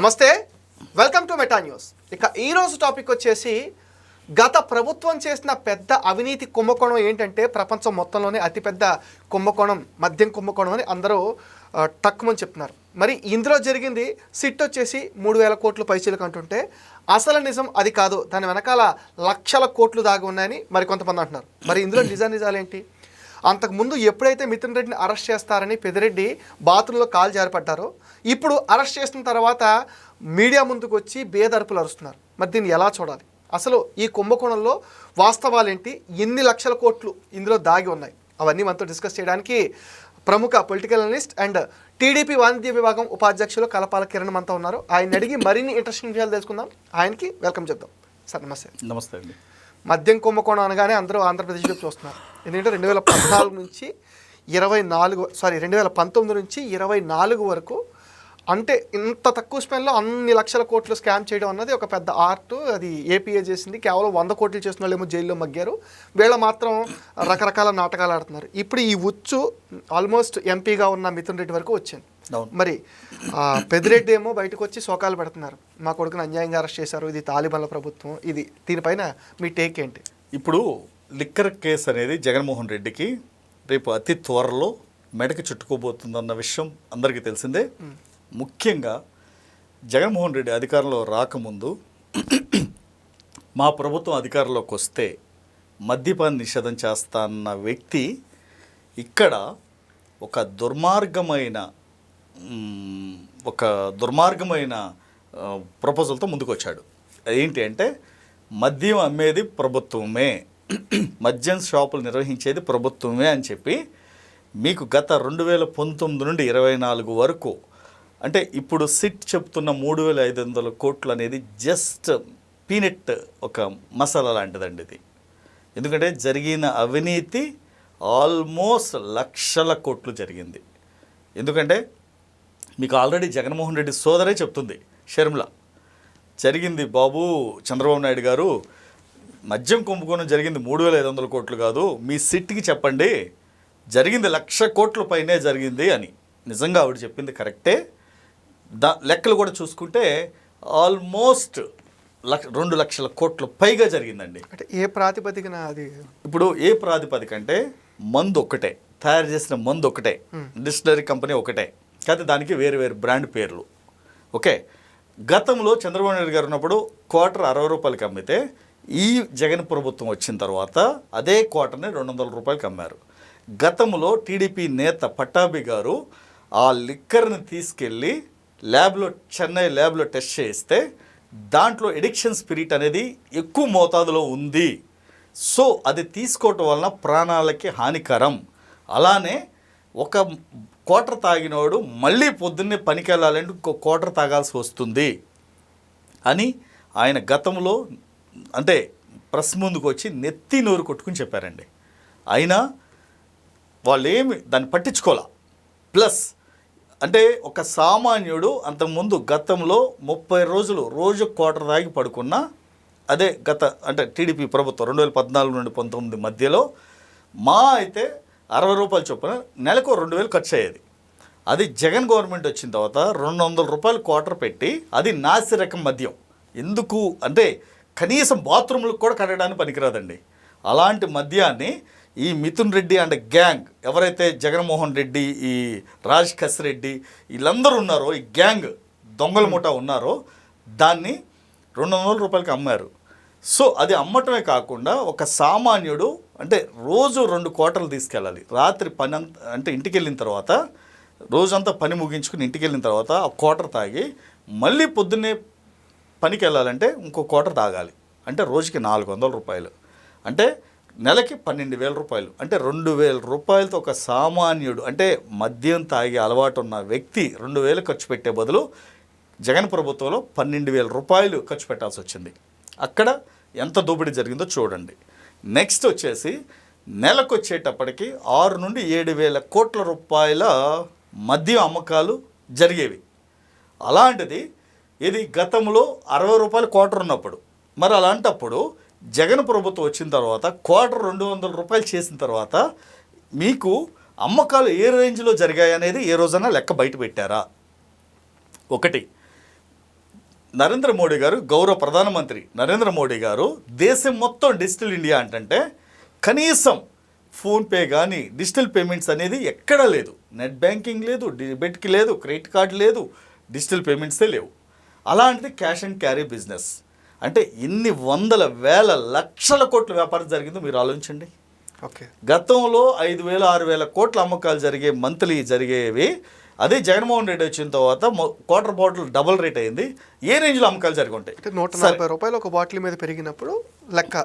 నమస్తే welcome to meta news ఇక ఈరోజు టాపిక్ వచ్చేసి గత ప్రభుత్వం చేసిన పెద్ద అవినీతి కుంభకోణం ఏంటంటే ప్రపంచం మొత్తంలోనే అతిపెద్ద కుంభకోణం మద్యం కుంభకోణం అని అందరూ తక్కువని చెప్తున్నారు. మరి ఇందులో జరిగింది సిట్ వచ్చేసి మూడు వేల కోట్లు పైసలు అంటుంటే అసలు నిజం అది కాదు. దాని వెనకాల లక్షల కోట్లు దాగి ఉన్నాయని మరి కొంతమంది అంటున్నారు. మరి ఇందులో నిజా నిజాలేంటి అంతకుముందు ఎప్పుడైతే మిథున్ రెడ్డిని అరెస్ట్ చేస్తారని పెదిరెడ్డి బాత్రూంలో కాలు జారిపడ్డారో ఇప్పుడు అరెస్ట్ చేసిన తర్వాత మీడియా ముందుకు వచ్చి బేదర్పులు అరుస్తున్నారు. మరి దీన్ని ఎలా చూడాలి? అసలు ఈ కుంభకోణంలో వాస్తవాలేంటి? ఎన్ని లక్షల కోట్లు ఇందులో దాగి ఉన్నాయి? అవన్నీ మనతో డిస్కస్ చేయడానికి ప్రముఖ పొలిటికల్ అనలిస్ట్ అండ్ టీడీపీ వాణిజ్య విభాగం ఉపాధ్యక్షులు కలపాల కిరణ్ మనతో ఉన్నారు. ఆయన అడిగి మరిన్ని ఇంట్రెస్టింగ్ విషయాలు తెలుసుకుందాం. ఆయనకి వెల్కమ్ చెప్దాం. సార్ నమస్తే. నమస్తే అండి. మద్యం కుంభకోణం అనగానే అందరూ ఆంధ్రప్రదేశ్ వైపు చూస్తున్నారు. ఎందుకంటే రెండు వేల పద్నాలుగు నుంచి ఇరవై నాలుగు సారీ రెండు వేల పంతొమ్మిది నుంచి ఇరవై నాలుగు వరకు అంటే ఇంత తక్కువ స్పెన్లో అన్ని లక్షల కోట్లు స్కామ్ చేయడం అన్నది ఒక పెద్ద ఆర్ట్. అది ఏపీఏ చేసింది. కేవలం వంద కోట్లు చేసిన వాళ్ళేమో జైల్లో మగ్గారు. వీళ్ళ మాత్రం రకరకాల నాటకాలు ఆడుతున్నారు. ఇప్పుడు ఈ ఉచ్చు ఆల్మోస్ట్ ఎంపీగా ఉన్న మిథున్ రెడ్డి వరకు వచ్చింది మరి ఆ, పెద్దిరెడ్డి ఏమో బయటకు వచ్చి శోకాలు పెడుతున్నారు. మా కొడుకుని అన్యాయంగా అరెస్ట్ చేశారు. ఇది తాలిబాన్ల ప్రభుత్వం. ఇది దీనిపైన మీ టేక్ ఏంటి? ఇప్పుడు లిక్కర్ కేసు అనేది జగన్మోహన్ రెడ్డికి రేపు అతి త్వరలో మెడకి చుట్టుకోబోతుందన్న విషయం అందరికీ తెలిసిందే. ముఖ్యంగా జగన్మోహన్ రెడ్డి అధికారంలో రాకముందు మా ప్రభుత్వం అధికారంలోకి వస్తే మద్యపాన నిషేధం చేస్తా అన్న వ్యక్తి ఇక్కడ ఒక దుర్మార్గమైన ఒక దుర్మార్గమైన ప్రపోజల్తో ముందుకు వచ్చాడు ఏంటి అంటే మద్యం అమ్మేది ప్రభుత్వమే. మద్యం షాపులు నిర్వహించేది ప్రభుత్వమే అని చెప్పి మీకు గత రెండు వేల పంతొమ్మిది నుండి ఇరవై నాలుగు వరకు అంటే ఇప్పుడు సిట్ చెప్తున్న మూడు వేల ఐదు వందల కోట్లు అనేది జస్ట్ పీనెట్ ఒక మసాలా లాంటిదండి ఇది. ఎందుకంటే జరిగిన అవినీతి ఆల్మోస్ట్ లక్షల కోట్లు జరిగింది. ఎందుకంటే మీకు ఆల్రెడీ జగన్మోహన్ రెడ్డి సోదరే చెప్తుంది షర్మిల. జరిగింది బాబు చంద్రబాబు నాయుడు గారు మద్యం కుంభకోణం జరిగింది మూడు వేల ఐదు వందల కోట్లు కాదు మీ సిట్కి చెప్పండి జరిగింది లక్ష కోట్ల పైనే జరిగింది అని. నిజంగా ఆవిడ చెప్పింది కరెక్టే. దా లెక్కలు కూడా చూసుకుంటే ఆల్మోస్ట్ లక్ష రెండు లక్షల కోట్ల పైగా జరిగిందండి. అంటే ఏ ప్రాతిపదికన అది? ఇప్పుడు ఏ ప్రాతిపదిక అంటే మందు ఒక్కటే తయారు చేసిన మందు ఒకటే డిస్టిలరీ కంపెనీ ఒకటే కాకపోతే దానికి వేరు వేరు బ్రాండ్ పేర్లు. ఓకే? గతంలో చంద్రబాబు నాయుడు గారు ఉన్నప్పుడు క్వార్టర్ అరవై రూపాయలకి అమ్మితే ఈ జగన్ ప్రభుత్వం వచ్చిన తర్వాత అదే క్వార్టర్ని రెండు వందల రూపాయలకి అమ్మారు. గతంలో టీడీపీ నేత పట్టాభి గారు ఆ లిక్కర్ని తీసుకెళ్ళి ల్యాబ్లో చెన్నై ల్యాబ్లో టెస్ట్ చేయిస్తే దాంట్లో ఎడిక్షన్ స్పిరిట్ అనేది ఎక్కువ మోతాదులో ఉంది. సో అది తీసుకోవటం వలన ప్రాణాలకి హానికరం. అలానే ఒక కోటర్ తాగినోడు మళ్ళీ పొద్దున్నే పనికి వెళ్ళాలంటే ఇంకో కోటర్ తాగాల్సి వస్తుంది అని ఆయన గతంలో అంటే ప్రెస్ ముందుకు వచ్చి నెత్తి నోరు కొట్టుకుని చెప్పారండి. అయినా వాళ్ళు ఏమి దాన్ని పట్టించుకోలే. ప్లస్ అంటే ఒక సామాన్యుడు అంతకుముందు గతంలో ముప్పై రోజులు రోజు క్వార్టర్ తాగి పడుకున్నా అదే గత అంటే టీడీపీ ప్రభుత్వం రెండు వేల పద్నాలుగు నుండి పంతొమ్మిది మధ్యలో మా అయితే అరవై రూపాయలు చొప్పున నెలకు రెండు వేలు ఖర్చు అయ్యేది. అది జగన్ గవర్నమెంట్ వచ్చిన తర్వాత రెండు వందల రూపాయలు క్వార్టర్ పెట్టి అది నాసి రకం మద్యం. ఎందుకు? అంటే కనీసం బాత్రూమ్లకు కూడా కట్టడానికి పనికిరాదండి. అలాంటి మద్యాన్ని ఈ మిథున్ రెడ్డి అండ్ గ్యాంగ్ ఎవరైతే జగన్మోహన్ రెడ్డి ఈ రాజ్ కస్ రెడ్డి వీళ్ళందరూ ఉన్నారో ఈ గ్యాంగ్ దొంగల ముఠా ఉన్నారో దాన్ని రెండు వందల రూపాయలకి అమ్మారు. సో అది అమ్మటమే కాకుండా ఒక సామాన్యుడు అంటే రోజు రెండు కోటలు తీసుకెళ్ళాలి. రాత్రి పని అంత అంటే ఇంటికి వెళ్ళిన తర్వాత రోజంతా పని ముగించుకుని ఇంటికి వెళ్ళిన తర్వాత ఆ కోటర్ తాగి మళ్ళీ పొద్దున్నే పనికి వెళ్ళాలంటే ఇంకో కోటర్ తాగాలి. అంటే రోజుకి నాలుగు వందల రూపాయలు. అంటే నెలకి పన్నెండు వేల రూపాయలు. అంటే రెండు వేల రూపాయలతో ఒక సామాన్యుడు అంటే మద్యం తాగే అలవాటు ఉన్న వ్యక్తి రెండు వేలు ఖర్చు పెట్టే బదులు జగన్ ప్రభుత్వంలో పన్నెండు వేల రూపాయలు ఖర్చు పెట్టాల్సి వచ్చింది. అక్కడ ఎంత దోపిడీ జరిగిందో చూడండి. నెక్స్ట్ వచ్చేసి నెలకు వచ్చేటప్పటికి ఆరు నుండి ఏడు వేల కోట్ల రూపాయల మద్యం అమ్మకాలు జరిగేవి. అలాంటిది ఇది గతంలో అరవై రూపాయలు క్వార్టర్ ఉన్నప్పుడు మరి అలాంటప్పుడు జగన్ ప్రభుత్వం వచ్చిన తర్వాత క్వార్టర్ రెండు వందల రూపాయలు చేసిన తర్వాత మీకు అమ్మకాలు ఏ రేంజ్లో జరిగాయి అనేది ఏ రోజైనా లెక్క బయట పెట్టారా? ఒకటి నరేంద్ర మోడీ గారు గౌరవ ప్రధానమంత్రి నరేంద్ర మోడీ గారు దేశం మొత్తం డిజిటల్ ఇండియా అంటంటే కనీసం ఫోన్పే కానీ డిజిటల్ పేమెంట్స్ అనేది ఎక్కడా లేదు. నెట్ బ్యాంకింగ్ లేదు డెబిట్కి లేదు క్రెడిట్ కార్డు లేదు డిజిటల్ పేమెంట్సే లేవు. అలాంటిది క్యాష్ అండ్ క్యారీ బిజినెస్. అంటే ఎన్ని వందల వేల లక్షల కోట్ల వ్యాపారం జరిగిందో మీరు ఆలోచించండి. ఓకే. గతంలో ఐదు వేల ఆరు వేల కోట్ల అమ్మకాలు జరిగే మంత్లీ జరిగేవి అదే జగన్మోహన్ రెడ్డి వచ్చిన తర్వాత క్వార్టర్ బాటిల్ డబుల్ రేట్ అయింది. ఏ రేంజ్లో అమ్మకాలు జరిగి ఉంటాయి అంటే నూట. నలభై రూపాయలు ఒక బాటిల్ మీద పెరిగినప్పుడు లెక్క.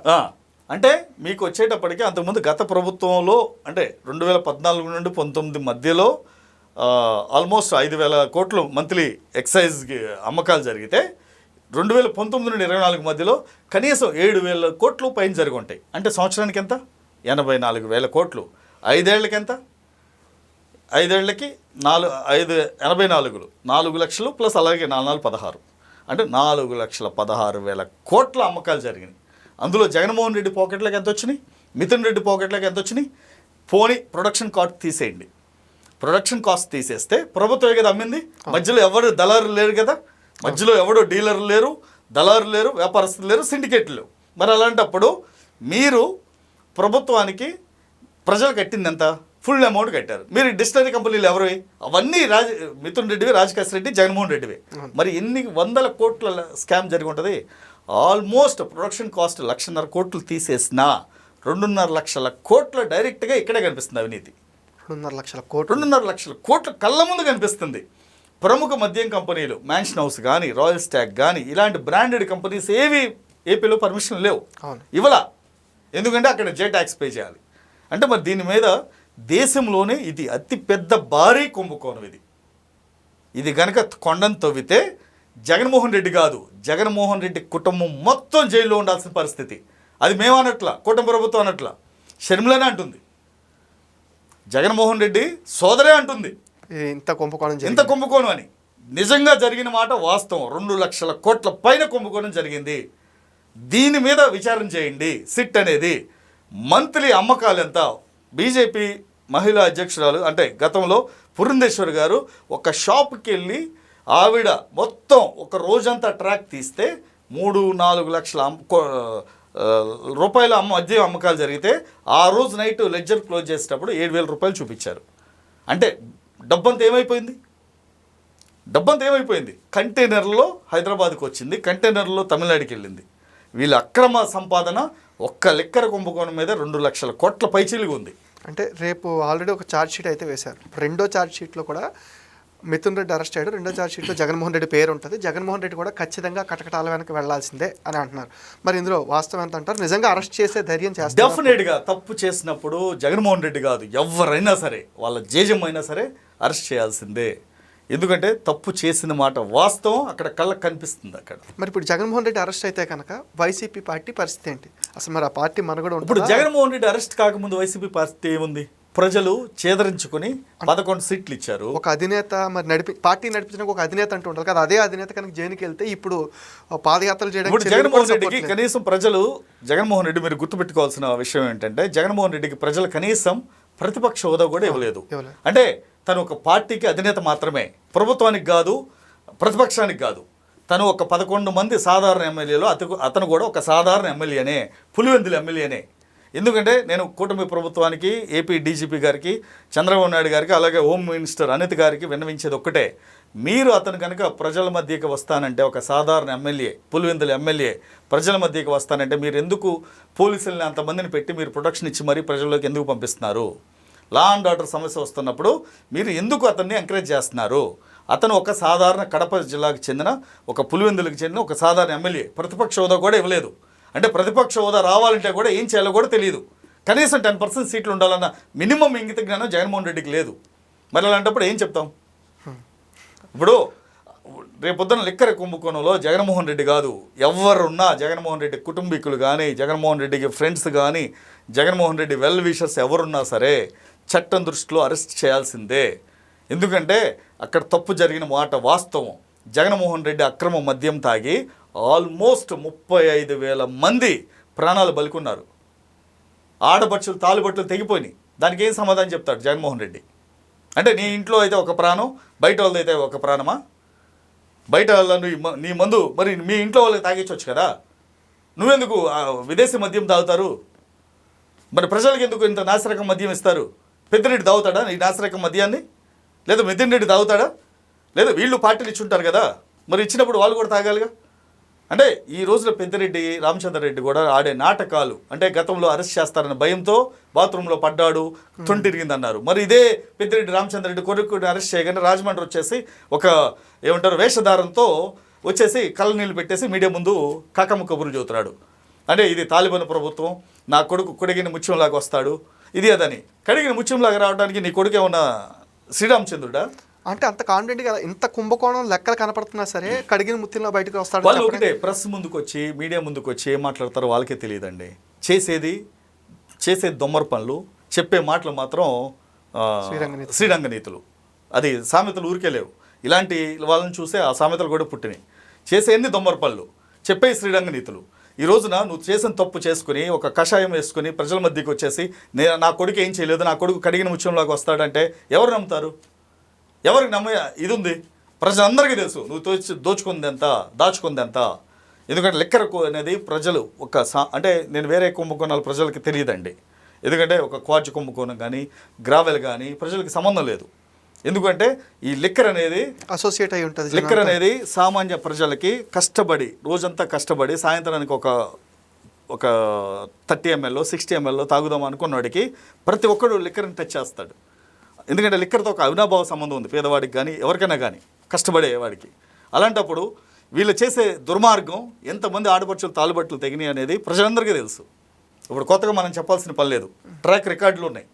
అంటే మీకు వచ్చేటప్పటికి అంతకుముందు గత ప్రభుత్వంలో అంటే రెండు వేల పద్నాలుగు నుండి పంతొమ్మిది మధ్యలో ఆల్మోస్ట్ ఐదు వేల కోట్లు మంత్లీ ఎక్సైజ్కి అమ్మకాలు జరిగితే రెండు వేల పంతొమ్మిది నుండి ఇరవై నాలుగు మధ్యలో కనీసం ఏడు వేల కోట్లు పైన జరిగి ఉంటాయి అంటే సంవత్సరానికి ఎంత? ఎనభై నాలుగు వేల కోట్లు. ఐదేళ్ళకి ఎంత? ఐదేళ్ళకి నాలుగు ఐదు ఎనభై నాలుగులు. నాలుగు లక్షలు ప్లస్ అలాగే నాలుగు నాలుగు పదహారు. అంటే నాలుగు లక్షల పదహారు వేల కోట్ల అమ్మకాలు జరిగినాయి. అందులో జగన్మోహన్ రెడ్డి పాకెట్లోకి ఎంత వచ్చినాయి? మిథున్ రెడ్డి పాకెట్లోకి ఎంత వచ్చినాయి? పోనీ ప్రొడక్షన్ కాస్ట్ తీసేయండి. ప్రొడక్షన్ కాస్ట్ తీసేస్తే ప్రభుత్వమే కదా అమ్మింది? మధ్యలో ఎవరు దళారు లేరు కదా? మధ్యలో ఎవడు డీలర్లు లేరు దళారు లేరు వ్యాపారస్తులు లేరు సిండికేట్లు లేవు. మరి అలాంటప్పుడు మీరు ప్రభుత్వానికి ప్రజలు కట్టింది ఎంత? ఫుల్ అమౌంట్ కట్టారు. మీరు డిస్టరీ కంపెనీలు ఎవరు? అవన్నీ రాజ మిథున్ రెడ్డివి రాజకేశ్ రెడ్డి జగన్మోహన్ రెడ్డివి. మరి ఎన్ని వందల కోట్ల స్కామ్ జరిగి ఉంటుంది? ఆల్మోస్ట్ ప్రొడక్షన్ కాస్ట్ లక్షన్నర కోట్లు తీసేసినా రెండున్నర లక్షల కోట్ల డైరెక్ట్గా ఇక్కడే కనిపిస్తుంది అవినీతి. రెండున్నర లక్షల కోట్లు. రెండున్నర లక్షల కోట్ల కళ్ళ ముందు కనిపిస్తుంది. ప్రముఖ మద్యం కంపెనీలు మ్యాన్షన్ హౌస్ కానీ రాయల్ స్టాక్ కానీ ఇలాంటి బ్రాండెడ్ కంపెనీస్ ఏవి ఏపీలో పర్మిషన్ లేవు. ఇవ్వలా. ఎందుకంటే అక్కడ జే ట్యాక్స్ పే చేయాలి. అంటే మరి దీని మీద దేశంలోనే ఇది అతి పెద్ద భారీ కుంభకోణం ఇది. ఇది గనక కొండను తవ్వితే జగన్మోహన్ రెడ్డి కాదు జగన్మోహన్ రెడ్డి కుటుంబం మొత్తం జైల్లో ఉండాల్సిన పరిస్థితి. అది మేము అనట్లా కుటుంబ ప్రభుత్వం అనట్లా. షర్మిలనే అంటుంది. జగన్మోహన్ రెడ్డి సోదరే అంటుంది. ఇంత కుంభకోణం జరిగింది. కుంభకోణం అని. నిజంగా జరిగిన మాట వాస్తవం. రెండు లక్షల కోట్ల పైన కుంభకోణం జరిగింది. దీని మీద విచారణ చేయండి. సిట్ అనేది మంత్లీ అమ్మకాలు ఎంత? బీజేపీ మహిళా అధ్యక్షురాలు అంటే గతంలో పురంధేశ్వర్ గారు ఒక షాప్కి వెళ్ళి ఆవిడ మొత్తం ఒక రోజంతా ట్రాక్ తీస్తే మూడు నాలుగు లక్షల రూపాయల అమ్మ మద్యం అమ్మకాలు జరిగితే ఆ రోజు నైట్ లెడ్జర్ క్లోజ్ చేసేటప్పుడు ఏడు వేల రూపాయలు చూపించారు. అంటే డబ్బంతా ఏమైపోయింది? డబ్బంతా ఏమైపోయింది? కంటైనర్లో హైదరాబాద్కి వచ్చింది కంటైనర్లో తమిళనాడుకి వెళ్ళింది. వీళ్ళ అక్రమ సంపాదన ఒక్క లెక్కర కుంభకోణం మీద రెండు లక్షల కోట్ల పైచీలుగా ఉంది అంటే రేపు ఆల్రెడీ ఒక ఛార్జ్ షీట్ అయితే వేశారు. రెండో ఛార్జ్ షీట్లో కూడా మిథున్ రెడ్డి అరెస్ట్ అయ్యాడు రెండో ఛార్జ్ షీట్లో జగన్మోహన్ రెడ్డి పేరు ఉంటుంది. జగన్మోహన్ రెడ్డి కూడా ఖచ్చితంగా కటకటాల వెనక వెళ్ళాల్సిందే అని అంటున్నారు. మరి ఇందులో వాస్తవం ఎంత అంటారు? నిజంగా అరెస్ట్ చేసే ధైర్యం చేస్తారు డెఫినెట్గా తప్పు చేసినప్పుడు జగన్మోహన్ రెడ్డి కాదు ఎవరైనా సరే వాళ్ళ జేజం అయినా సరే అరెస్ట్ చేయాల్సిందే. ఎందుకంటే తప్పు చేసిన మాట వాస్తవం అక్కడ కళ్ళకు కనిపిస్తుంది అక్కడ. మరి ఇప్పుడు జగన్మోహన్ రెడ్డి అరెస్ట్ అయితే కనుక వైసీపీ పార్టీ పరిస్థితి ఏంటి? అసలు మరి ఆ పార్టీ మనగడ ఇప్పుడు ఉంటుంది? జగన్మోహన్ రెడ్డి అరెస్ట్ కాకముందు వైసీపీ పార్టీ ఏముంది? ప్రజలు చేదరించుకుని పదకొండు సీట్లు ఇచ్చారు. ఒక అధినేత మరి నడిపి పార్టీ నడిపించడానికి ఒక అధినేత అంటూ ఉండాలి. కదా అదే అధినేత కనుక జైలుకి వెళ్తే ఇప్పుడు పాదయాత్రలు ఇప్పుడు చేయడానికి జగన్మోహన్ కూడా రెడ్డికి. కనీసం ప్రజలు జగన్మోహన్ రెడ్డి మీరు గుర్తుపెట్టుకోవాల్సిన విషయం ఏంటంటే జగన్మోహన్ రెడ్డికి ప్రజలు కనీసం ప్రతిపక్ష హోదా కూడా ఇవ్వలేదు. అంటే తను ఒక పార్టీకి అధినేత మాత్రమే. ప్రభుత్వానికి కాదు ప్రతిపక్షానికి కాదు. తను ఒక పదకొండు మంది సాధారణ ఎమ్మెల్యేలో అతను అతను కూడా ఒక సాధారణ ఎమ్మెల్యేనే పులివెందుల ఎమ్మెల్యేనే. ఎందుకంటే నేను కూటమి ప్రభుత్వానికి ఏపీ డీజీపీ గారికి చంద్రబాబు నాయుడు గారికి అలాగే హోమ్ మినిస్టర్ అనిత్ గారికి విన్నవించేది ఒక్కటే. మీరు అతను కనుక ప్రజల మధ్యకి వస్తానంటే ఒక సాధారణ ఎమ్మెల్యే పులివెందుల ఎమ్మెల్యే ప్రజల మధ్యకి వస్తానంటే మీరు ఎందుకు పోలీసుల్ని అంతమందిని పెట్టి మీరు ప్రొటెక్షన్ ఇచ్చి మరీ ప్రజల్లోకి ఎందుకు పంపిస్తున్నారు? లా అండ్ ఆర్డర్ సమస్య వస్తున్నప్పుడు మీరు ఎందుకు అతన్ని ఎంకరేజ్ చేస్తున్నారు? అతను ఒక సాధారణ కడప జిల్లాకు చెందిన ఒక పులివెందులకు చెందిన ఒక సాధారణ ఎమ్మెల్యే. ప్రతిపక్ష హోదా కూడా ఇవ్వలేదు. అంటే ప్రతిపక్ష హోదా రావాలంటే కూడా ఏం చేయాలో కూడా తెలియదు కనీసం టెన్ పర్సెంట్ సీట్లు ఉండాలన్న మినిమం ఇంగిత జ్ఞానం జగన్మోహన్ రెడ్డికి లేదు. మరి అలాంటప్పుడు ఏం చెప్తాం? ఇప్పుడు రేపొద్దున లిక్కర కుంభకోణంలో జగన్మోహన్ రెడ్డి కాదు. ఎవరున్నా జగన్మోహన్ రెడ్డి కుటుంబీకులు కానీ జగన్మోహన్ రెడ్డికి ఫ్రెండ్స్ కానీ జగన్మోహన్ రెడ్డి వెల్ విషర్స్ ఎవరున్నా సరే చట్టం దృష్టిలో అరెస్ట్ చేయాల్సిందే. ఎందుకంటే అక్కడ తప్పు జరిగిన మాట వాస్తవం. జగన్మోహన్ రెడ్డి అక్రమ మద్యం తాగి ఆల్మోస్ట్ ముప్పై ఐదు వేల మంది ప్రాణాలు బలికున్నారు. ఆడబడుచులు తాలుబట్లు తెగిపోయినాయి. దానికి ఏం సమాధానం చెప్తాడు జగన్మోహన్ రెడ్డి? అంటే నీ ఇంట్లో అయితే ఒక ప్రాణం బయట వాళ్ళదైతే ఒక ప్రాణమా? బయట వాళ్ళను మ- నీ మందు మరి మీ ఇంట్లో వాళ్ళకి తాగించవచ్చు కదా? నువ్వెందుకు విదేశీ మద్యం తాగుతారు? మరి ప్రజలకు ఎందుకు ఇంత నాసిరకం మద్యం ఇస్తారు? పెద్దిరెడ్డి తాగుతాడా ఈ నాసిరకం మద్యాన్ని? లేదా మిథున్ రెడ్డి తాగుతాడా? లేదా వీళ్ళు పార్టీలు ఇచ్చుంటారు కదా? మరి ఇచ్చినప్పుడు వాళ్ళు కూడా తాగాలిగా? అంటే ఈ రోజున పెద్దిరెడ్డి రామచంద్రరెడ్డి కూడా ఆడే నాటకాలు అంటే గతంలో అరెస్ట్ చేస్తారన్న భయంతో బాత్రూంలో పడ్డాడు తొంటిరిగింది అన్నారు మరి ఇదే పెద్దిరెడ్డి రామచంద్రరెడ్డి కొడుకుని అరెస్ట్ చేయగానే రాజమండ్రి వచ్చేసి ఒక ఏమంటారు వేషధారంతో వచ్చేసి కళ్ళనీళ్ళు పెట్టేసి మీడియా ముందు కాకమ్మ కబుర్లు చూతున్నాడు అంటే ఇది తాలిబాన్ ప్రభుత్వం నా కొడుకు కొడిగిన ముత్యంలాగా వస్తాడు ఇది అదని కడిగిన ముత్యంలాగా రావడానికి నీ కొడుకు ఏమన్నా శ్రీరామచంద్రుడా? అంటే అంత కాన్ఫిడెంట్గా ఇంత కుంభకోణం లెక్కలు కనపడుతున్నా సరే కడిగిన ముత్యంలో బయటకు వస్తాడు వాళ్ళు. ఒకటే ప్రెస్ ముందుకు వచ్చి మీడియా ముందుకు వచ్చి ఏం మాట్లాడతారో వాళ్ళకే తెలియదండి. చేసేది చేసేది దొమ్మర పనులు చెప్పే మాటలు మాత్రం ఆ, శ్రీరంగ నీతులు. శ్రీరంగ నీతులు. అది సామెతలు ఊరికే లేవు. ఇలాంటి వాళ్ళని చూసే ఆ సామెతలు కూడా పుట్టినాయి. చేసే ఎన్ని దొమ్మర పనులు చెప్పే శ్రీరంగ నీతులు. ఈ రోజున నువ్వు చేసిన తప్పు చేసుకుని ఒక కషాయం వేసుకుని ప్రజల మధ్యకి వచ్చేసి నేను నా కొడుకు ఏం చేయలేదు నా కొడుకు కడిగిన ముత్యంలాగా వస్తాడంటే ఎవరు నమ్ముతారు? ఎవరికి నమ్మ ఇది ఉంది ప్రజలందరికీ తెలుసు. నువ్వు దోచి దోచుకుంది ఎంత దాచుకుంది ఎంత ఎందుకంటే లెక్కర అనేది ప్రజలు ఒక సా అంటే నేను వేరే కుంభకోణాలు ప్రజలకి తెలియదండి. ఎందుకంటే ఒక క్వార్జ్ కుంభకోణం కానీ గ్రావెల్ కానీ ప్రజలకి సంబంధం లేదు. ఎందుకంటే ఈ లిక్కర్ అనేది అసోసియేట్ అయి ఉంటుంది లిక్కర్ అనేది సామాన్య ప్రజలకి కష్టపడి రోజంతా కష్టపడి సాయంత్రానికి ఒక ఒక థర్టీ ఎంఎల్ సిక్స్టీ ఎంఎల్ తాగుదాం అనుకున్నవాడికి ప్రతి ఒక్కడు లిక్కర్ని టచ్ చేస్తాడు. ఎందుకంటే లిక్కర్తో ఒక అవినాభావ సంబంధం ఉంది పేదవాడికి కానీ ఎవరికైనా కానీ కష్టపడేవాడికి. అలాంటప్పుడు వీళ్ళు చేసే దుర్మార్గం ఎంతమంది ఆడపడుచులు తాలుబట్లు తెగినాయి అనేది ప్రజలందరికీ తెలుసు. ఇప్పుడు కొత్తగా మనం చెప్పాల్సిన పని లేదు. ట్రాక్ రికార్డులు ఉన్నాయి.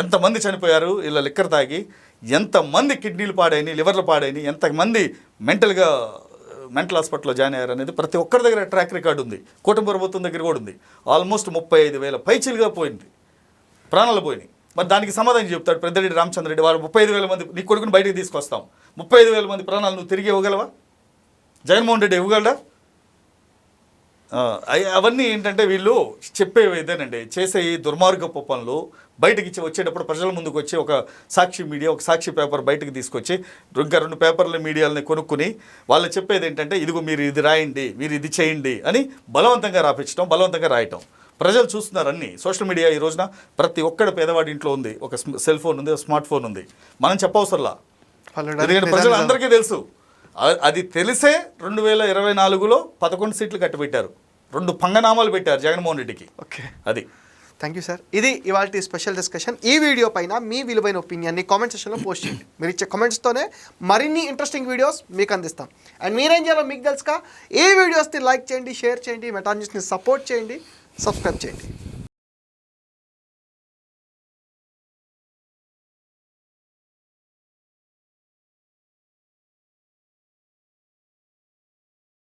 ఎంతమంది చనిపోయారు వీళ్ళ లిక్కర్ తాగి ఎంతమంది కిడ్నీలు పాడైనాయి లివర్లు పాడైనాయి ఎంతమంది మెంటల్గా మెంటల్ హాస్పిటల్లో జాయిన్ అయ్యారు అనేది ప్రతి ఒక్కరి దగ్గర ట్రాక్ రికార్డు ఉంది. కుటుంబ ప్రభుత్వం దగ్గర కూడా ఉంది. ఆల్మోస్ట్ ముప్పై ఐదు వేల పైచీలుగా పోయింది. ప్రాణాలు పోయినాయి. మరి దానికి సమాధానం చెప్తాడు పెద్దరెడ్డి రామచంద్రరెడ్డి వారు ముప్పై ఐదు వేల మంది నీ కొడుకుని బయటకు తీసుకొస్తాం. ముప్పై ఐదు వేల మంది ప్రాణాలు నువ్వు తిరిగి ఇవ్వగలవా? జగన్మోహన్ రెడ్డి ఇవ్వగలడా? అవన్నీ ఏంటంటే వీళ్ళు చెప్పేవి ఇదేనండి. చేసే ఈ దుర్మార్గపు పనులు బయటకి ఇచ్చి వచ్చేటప్పుడు ప్రజల ముందుకు వచ్చి ఒక సాక్షి మీడియా ఒక సాక్షి పేపర్ బయటకు తీసుకొచ్చి ఇంకా రెండు పేపర్ల మీడియాలని కొనుక్కుని వాళ్ళు చెప్పేది ఏంటంటే ఇదిగో మీరు ఇది రాయండి మీరు ఇది చేయండి అని బలవంతంగా రాపించడం బలవంతంగా రాయటం. ప్రజలు చూస్తున్నారు అన్ని. సోషల్ మీడియా ఈ రోజున ప్రతి ఒక్కడు పేదవాడి ఇంట్లో ఉంది. ఒక సెల్ ఫోన్ ఉంది ఒక స్మార్ట్ ఫోన్ ఉంది. మనం చెప్పవసరలా. ఎందుకంటే ప్రజలు అందరికీ తెలుసు. అది తెలిసే రెండు వేల ఇరవై నాలుగులో పదకొండు సీట్లు కట్టిపెట్టారు. రెండు పంగనామాలు పెట్టారు జగన్మోహన్ రెడ్డికి. ఓకే. అది. థ్యాంక్ యూ సార్ ఇది ఇవాళ స్పెషల్ డిస్కషన్ ఈ వీడియో పైన మీ విలువైన ఒపీనియన్ని కామెంట్ సెక్షన్లో పోస్ట్ చేయండి. మీరు ఇచ్చే కామెంట్స్తోనే మరిన్ని ఇంట్రెస్టింగ్ వీడియోస్ మీకు అందిస్తాం. అండ్ మీరేం చేయాలో మీకు తెలుసుగా? ఈ వీడియోస్ని లైక్ చేయండి షేర్ చేయండి మెటాన్యూస్ని సపోర్ట్ చేయండి సబ్స్క్రైబ్ చేయండి.